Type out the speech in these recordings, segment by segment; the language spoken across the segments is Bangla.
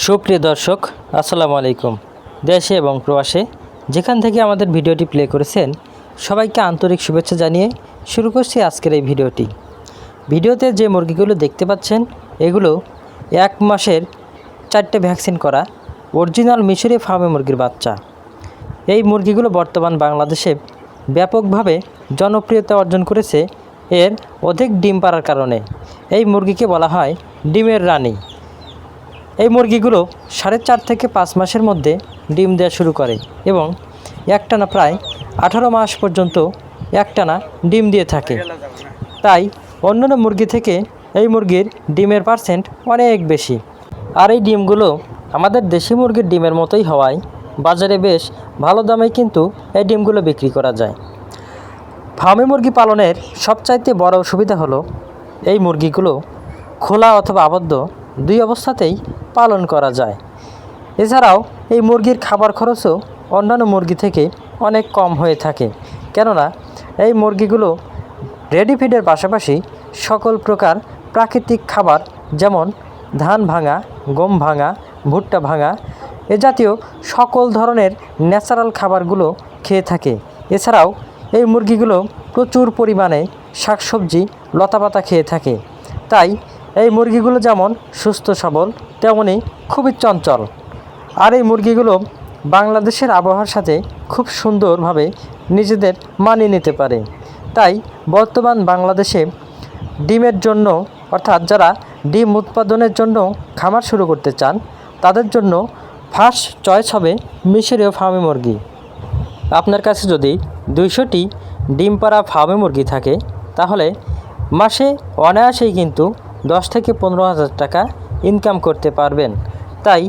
সুপ্রিয় দর্শক, আসসালামু আলাইকুম। দেশে এবং প্রবাসে যেখান থেকে আমাদের ভিডিওটি প্লে করেছেন, সবাইকে আন্তরিক শুভেচ্ছা জানিয়ে শুরু করছি আজকের এই ভিডিওটি। ভিডিওতে যে মুরগিগুলো দেখতে পাচ্ছেন, এগুলো এক মাসের চারটে ভ্যাকসিন করা অরিজিনাল মিশরি ফার্মে মুরগির বাচ্চা। এই মুরগিগুলো বর্তমান বাংলাদেশে ব্যাপকভাবে জনপ্রিয়তা অর্জন করেছে, এর অধিক ডিম পাড়ার কারণে। এই মুরগিকে বলা হয় ডিমের রানী। এই মুরগিগুলো সাড়ে চার থেকে পাঁচ মাসের মধ্যে ডিম দেওয়া শুরু করে এবং একটানা প্রায় আঠারো মাস পর্যন্ত একটানা ডিম দিয়ে থাকে। তাই অন্যান্য মুরগি থেকে এই মুরগির ডিমের পার্সেন্ট অনেক বেশি। আর এই ডিমগুলো আমাদের দেশি মুরগির ডিমের মতোই হওয়ায় বাজারে বেশ ভালো দামে কিন্তু এই ডিমগুলো বিক্রি করা যায়। ফার্মে মুরগি পালনের সবচাইতে বড় সুবিধা হলো এই মুরগিগুলো খোলা অথবা আবদ্ধ দুই অবস্থাতেই পালন করা যায়। এছাড়াও এই মুরগির খাবার খরচও অন্যান্য মুরগি থেকে অনেক কম হয়ে থাকে। কেননা এই মুরগিগুলো রেডি ফিডের পাশাপাশি সকল প্রকার প্রাকৃতিক খাবার যেমন ধান ভাঙা, গম ভাঙা, ভুট্টা ভাঙা এ জাতীয় সকল ধরনের ন্যাচারাল খাবারগুলো খেয়ে থাকে। এছাড়াও এই মুরগিগুলো প্রচুর পরিমাণে শাকসবজি, লতাপাতা খেয়ে থাকে। তাই এই মুরগিগুলো যেমন সুস্থ সবল তেমনই খুবই চঞ্চল। আর এই মুরগিগুলো বাংলাদেশের আবহাওয়ার সাথে খুব সুন্দরভাবে নিজেদের মানিয়ে নিতে পারে। তাই বর্তমান বাংলাদেশে ডিমের জন্য, অর্থাৎ যারা ডিম উৎপাদনের জন্য খামার শুরু করতে চান, তাদের জন্য ফার্স্ট চয়েস হবে মিশরীয় ফার্মি মুরগি। আপনার কাছে যদি দুইশোটি ডিম পাড়া ফার্মে মুরগি থাকে, তাহলে মাসে অনায়াসেই কিন্তু দশ থেকে পনেরো হাজার টাকা ইনকাম করতে পারবেন। তাই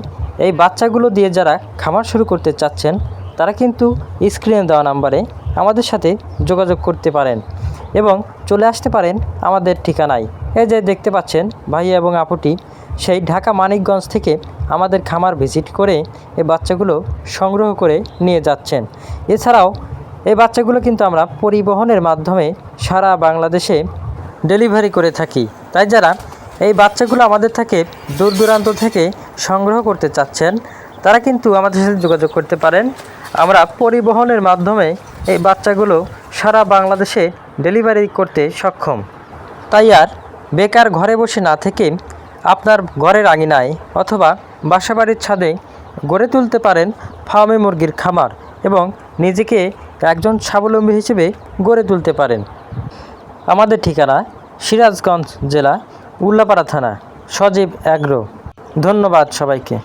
এই বাচ্চাগুলো দিয়ে যারা খামার শুরু করতে চাচ্ছেন, তারা কিন্তু স্ক্রিনে দেওয়া নাম্বারে আমাদের সাথে যোগাযোগ করতে পারেন এবং চলে আসতে পারেন আমাদের ঠিকানায়। এই যে দেখতে পাচ্ছেন ভাইয়া এবং আপুটি, সেই ঢাকা মানিকগঞ্জ থেকে আমাদের খামার ভিজিট করে এই বাচ্চাগুলো সংগ্রহ করে নিয়ে যাচ্ছেন। এছাড়াও এই বাচ্চাগুলো কিন্তু আমরা পরিবহনের মাধ্যমে সারা বাংলাদেশে ডেলিভারি করে থাকি। তাই যারা এই বাচ্চাগুলো আমাদের থেকে দূর দূরান্ত থেকে সংগ্রহ করতে চাচ্ছেন, তারা কিন্তু আমাদের সাথে যোগাযোগ করতে পারেন। আমরা পরিবহনের মাধ্যমে এই বাচ্চাগুলো সারা বাংলাদেশে ডেলিভারি করতে সক্ষম। তাই আর বেকার ঘরে বসে না থেকে আপনার ঘরের আঙিনায় অথবা বাসাবাড়ির ছাদে গড়ে তুলতে পারেন ফার্মে মুরগির খামার এবং নিজেকে একজন স্বাবলম্বী হিসেবে গড়ে তুলতে পারেন। আমাদের ঠিকানা সিরাজগঞ্জ জেলা উল্লাপাড়া থানা সজীব অ্যাগ্রো। ধন্যবাদ সবাইকে।